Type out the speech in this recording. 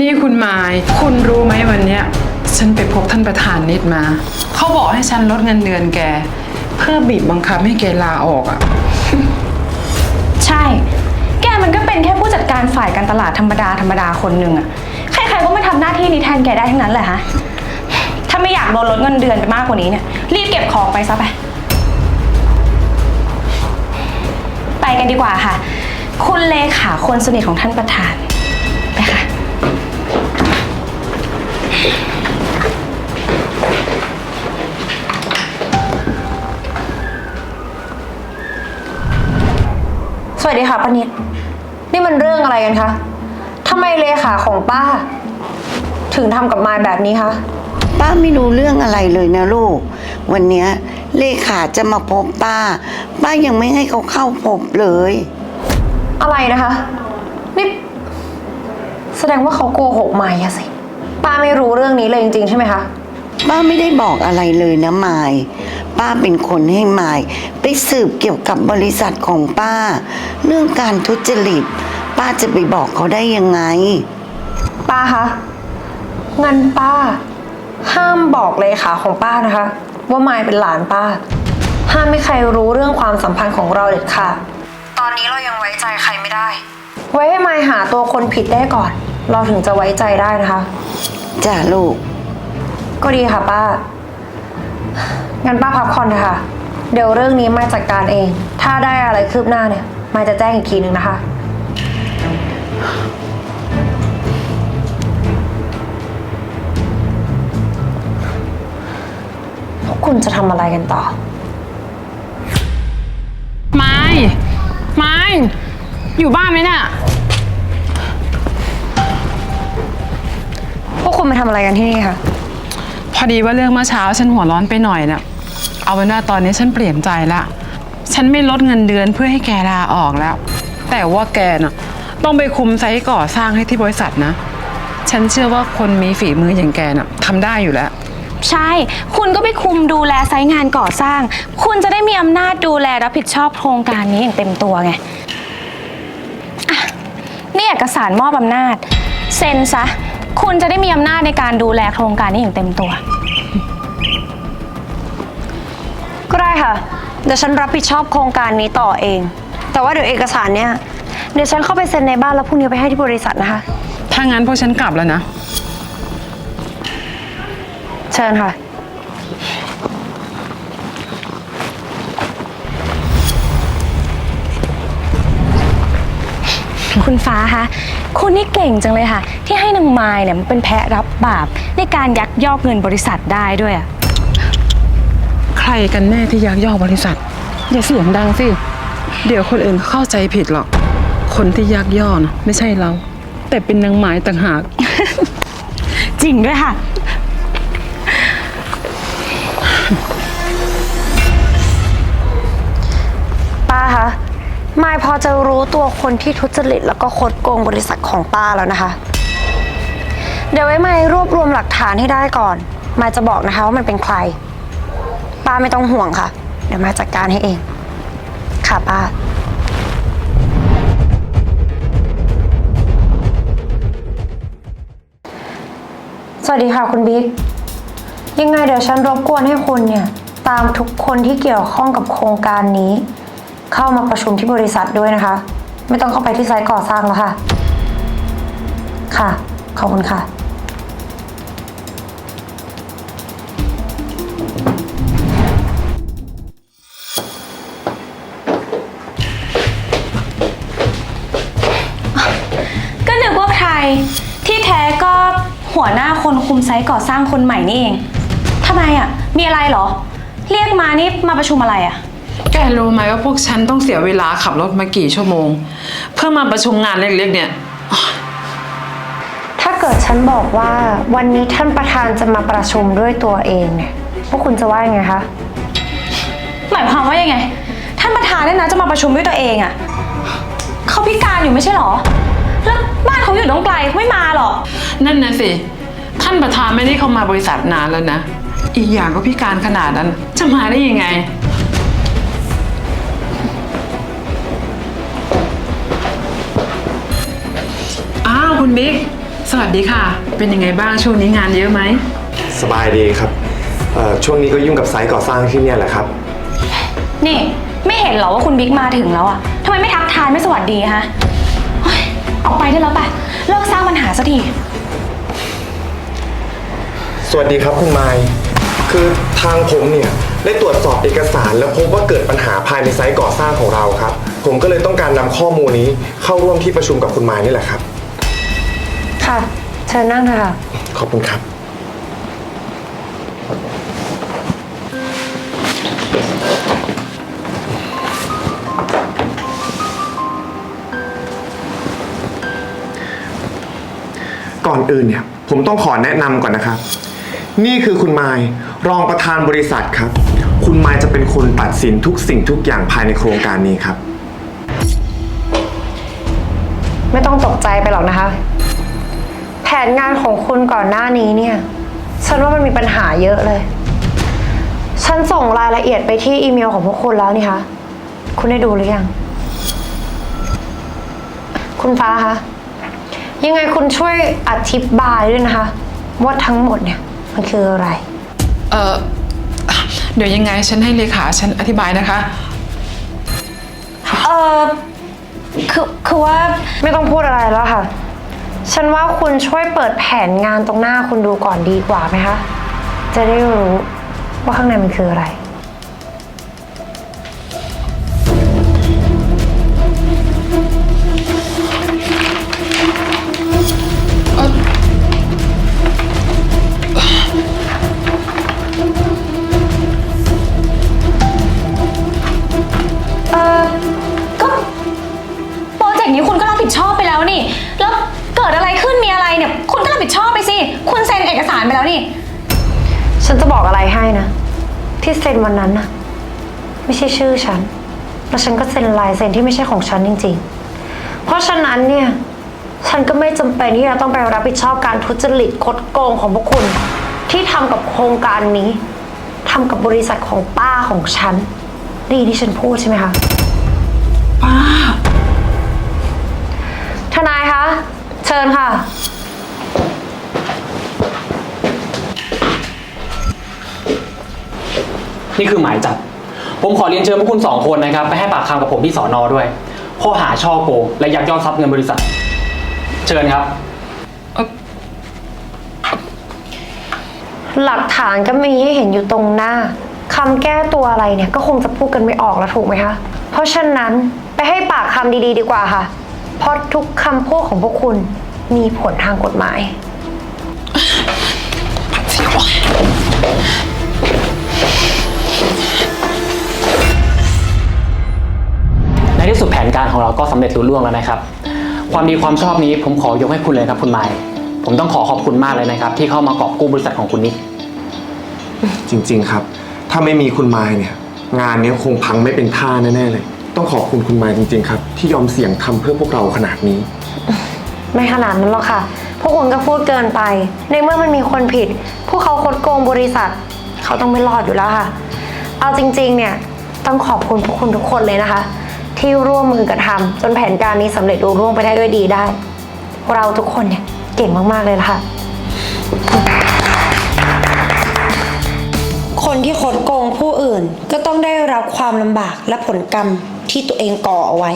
นี่คุณไม้คุณรู้ไหมวันเนี้ยฉันไปพบท่านประธานนิดมา เขาบอกให้ฉันลดเงินเดือนแก เพื่อบีบบังคับให้แกลาออกอะ่ะใช่ แกมันก็เป็นแค่ผู้จัดการฝ่ายการตลาดธรรมดาธรรมดาคนหนึ่งอะใครๆก็ม่ทำหน้าที่นี้แทนแกได้ทั้งนั้นแหละฮะ ถ้าไม่อยากโดนลดเงินเดือนไปมากกว่านี้เนี่ยรีบเก็บของไปซะไป ไปกันดีกว่าค่ะ คุณเลขาคนสนิทของท่านประธาน ไปค่ะ สวัสดีค่ะป้านิด นี่มันเรื่องอะไรกันคะทำไมเลขาของป้า ถึงทำกับมายแบบนี้คะ ป้าไม่รู้เรื่องอะไรเลยนะลูก วันเนี้ยเลขาจะมาพบป้า ป้ายังไม่ให้เขาเข้าพบเลย อะไรนะคะ นี่ แสดงว่าเขาโกหกมายอะสิ ป้าไม่รู้เรื่องนี้เลยจริงๆใช่ไหมคะ ป้าไม่ได้บอกอะไรเลยนะมาย ป้าเป็นคนให้มาย ไปสืบเกี่ยวกับบริษัทของป้า เรื่องการทุจริต ป้าจะไปบอกเขาได้ยังไง ป้าคะงั้นป้า ห้ามบอกเลขาของป้านะคะ ว่ามายเป็นหลานป้า ห้ามไม่ใครรู้เรื่องความสัมพันธ์ของเราเด็ดขาดตอนนี้เรายังไว้ใจใครไม่ได้ ไว้ให้มายหาตัวคนผิดได้ก่อน เราถึงจะไว้ใจได้นะคะ จ้าลูก ก็ดีค่ะป้า งั้นป้าพักผ่อนเถอะค่ะเดี๋ยวเรื่องนี้มายจัดการเอง ถ้าได้อะไรคืบหน้าเนี่ยมายจะแจ้งอีกทีนึงนะคะ พวกคุณจะทำอะไรกันต่อ ไม้ ไม้ อยู่บ้านไหมเนี่ย คุณมาทำอะไรกันที่นี่คะ พอดีว่าเรื่องเมื่อเช้าฉันหัวร้อนไปหน่อยน่ะ เอาเป็นว่าตอนนี้ฉันเปลี่ยนใจละ ฉันไม่ลดเงินเดือนเพื่อให้แกลาออกแล้ว แต่ว่าแกน่ะต้องไปคุมไซต์ก่อสร้างให้ที่บริษัทนะ ฉันเชื่อว่าคนมีฝีมืออย่างแกน่ะทำได้อยู่แล้ว ใช่ คุณก็ไปคุมดูแลไซต์งานก่อสร้าง คุณจะได้มีอำนาจดูแลรับผิดชอบโครงการนี้อย่างเต็มตัวไงอะนี่เอกสารมอบอำนาจ เซ็นซะ คุณจะได้มีอำนาจในการดูแลโครงการนี้อย่างเต็มตัว ก็ได้ค่ะ เดี๋ยวฉันรับผิดชอบโครงการนี้ต่อเอง แต่ว่าเดี๋ยวเอกสารเนี่ยเดี๋ยวฉันเข้าไปเซ็นในบ้านแล้วพรุ่งนี้ไปให้ที่บริษัทนะคะ ถ้างั้นพวกฉันกลับแล้วนะ เชิญค่ะ คุณฟ้าคะคุณนี่เก่งจังเลยค่ะ ที่ให้นางไมายเนี่ยมันเป็นแพะรับบาปในการยักยอกเงินบริษัทได้ด้วยอะใครกันแน่ที่ยักยอกบริษัท อย่าเสียงดังสิ เดี๋ยวคนอื่นเข้าใจผิดหรอก คนที่ยักยอกนะไม่ใช่เรา แต่เป็นนางหมายต่างหาก จริงด้วยค่ะ มายพอจะรู้ตัวคนที่ทุจริตแล้วก็คดโกงบริษัทของป้าแล้วนะคะ เดี๋ยวไว้มายรวบรวมหลักฐานให้ได้ก่อน มายจะบอกนะคะว่ามันเป็นใคร ป้าไม่ต้องห่วงค่ะ เดี๋ยวมายจัดการให้เอง ค่ะป้า สวัสดีค่ะคุณบิ๊ก ยังไงเดี๋ยวฉันรบกวนให้คุณเนี่ย ตามทุกคนที่เกี่ยวข้องกับโครงการนี้ เข้ามาประชุมที่บริษัทด้วยนะคะ ไม่ต้องเข้าไปที่ไซต์ก่อสร้างแล้วค่ะ ค่ะ ขอบคุณค่ะ ก็นึกว่าใคร ที่แท้ก็หัวหน้าคนคุมไซต์ก่อสร้างคนใหม่นี่เองทำไมอะ มีอะไรเหรอ เรียกมานี่มาประชุมอะไรอะ แกรู้ไหมว่าพวกฉันต้องเสียเวลาขับรถมากี่ชั่วโมง เพื่อมาประชุมงานเล็กๆเนี่ย ถ้าเกิดฉันบอกว่าวันนี้ท่านประธานจะมาประชุมด้วยตัวเองเนี่ยพวกคุณจะว่ายังไงคะหมายความว่ายังไง ท่านประธานเนี่ยนะจะมาประชุมด้วยตัวเองอะ่ะเขาพิการอยู่ไม่ใช่เหรอ แล้วบ้านเขาอยู่ต้องไกลไม่มาหรอกนั่นนะสิ ท่านประธานไม่ได้เข้ามาบริษัทนานแล้วนะ อีกอย่างก็พิการขนาดนั้น จะมาได้ยังไง คุณบิ๊ก สวัสดีค่ะ เป็นยังไงบ้างช่วงนี้งานเยอะไหม สบายดีครับเอ่อช่วงนี้ก็ยุ่งกับไซต์ก่อสร้างที่เนี่ยแหละครับ นี่ ไม่เห็นเหรอว่าคุณบิ๊กมาถึงแล้วอะทำไมไม่ทักทายไม่สวัสดีฮะเฮ้ยออกไปได้แล้วปะเลิกสร้างปัญหาสักที สวัสดีครับคุณไมค์คือทางผมเนี่ย ได้ตรวจสอบเอกสารแล้วพบว่าเกิดปัญหาภายในไซต์ก่อสร้างของเราครับ ผมก็เลยต้องการนำข้อมูลนี้เข้าร่วมที่ประชุมกับคุณไมค์นี่แหละครับค่ะ เชิญนั่งเถอะค่ะ ขอบคุณครับ ก่อนอื่นเนี่ย ผมต้องขอแนะนำก่อนนะครับ นี่คือคุณไมค์รองประธานบริษัทครับ คุณไมค์จะเป็นคนตัดสินทุกสิ่งทุกอย่างภายในโครงการนี้ครับ ไม่ต้องตกใจไปหรอกนะคะแผนงานของคุณก่อนหน้านี้เนี่ย ฉันว่ามันมีปัญหาเยอะเลย ฉันส่งรายละเอียดไปที่อีเมลของพวกคุณแล้วนี่คะ คุณได้ดูหรือยัง คุณฟ้าคะ ยังไงคุณช่วยอธิบายด้วยนะคะ ว่าทั้งหมดเนี่ยมันคืออะไร เออเดี๋ยวยังไงฉันให้เลขาฉันอธิบายนะคะ เออคือคือว่าไม่ต้องพูดอะไรแล้วค่ะ ฉันว่าคุณช่วยเปิดแผนงานตรงหน้าคุณดูก่อนดีกว่าไหมคะ จะได้รู้ว่าข้างในมันคืออะไร ให้นะ ที่เซ็นวันนั้นน่ะ ไม่ใช่ชื่อฉัน แล้วฉันก็เซ็นลายเซ็นที่ไม่ใช่ของฉันจริง ๆ เพราะฉะนั้นเนี่ย ฉันก็ไม่จำเป็นที่จะต้องไปรับผิดชอบการทุจริตคดโกงของพวกคุณ ที่ทำกับโครงการนี้ทำกับบริษัทของป้าของฉันไดีที่ฉันพูดใช่ไหมคะ นี่คือหมายจับ ผมขอเรียนเชิญพวกคุณสองคนนะครับไปให้ปากคำกับผมที่สอนอด้วย ข้อหาช่อโกงและยักยอกทรัพย์เงินบริษัท เชิญครับ หลักฐานก็มีให้เห็นอยู่ตรงหน้าคำแก้ตัวอะไรเนี่ยก็คงจะพูดกันไม่ออกแล้วถูกไหมคะ เพราะฉะนั้นไปให้ปากคำดีๆ ดีกว่าค่ะ เพราะทุกคำพูดของพวกคุณมีผลทางกฎหมาย ในที่สุดแผนการของเราก็สำเร็จรุ่ล่วงแล้วนะครับ ความดีความชอบนี้ผมขอยกให้คุณเลยครับคุณไมค์ผมต้องขอขอบคุณมากเลยนะครับ ที่เข้ามากอบกู้บริษัทของคุณนิกจริง ๆครับ ถ้าไม่มีคุณไมค์เนี่ย งานเนี้ยคงพังไม่เป็นท่าแน่ๆเลย ต้องขอบคุณคุณไมค์จริง ๆ ครับ ที่ยอมเสี่ยงทำเพื่อพวกเราขนาดนี้ ไม่ขนาดนั้นหรอกค่ะ พวกคุณก็พูดเกินไป ในเมื่อมันมีคนผิด พวกเขาคดโกงบริษัท เขาต้องไม่รอดอยู่แล้วค่ะ เอาจริง ๆ เนี่ยต้องขอบคุณพวกคุณทุกคนเลยนะคะ ที่ร่วมมือกันทำจนแผนการนี้สำเร็จรุล่วงไปได้ด้วยดีได้ เราทุกคนเนี่ยเก่งมาก ๆ เลยละค่ะ คนที่คดโกงผู้อื่นก็ต้องได้รับความลำบากและผลกรรมที่ตัวเองก่อเอาไว้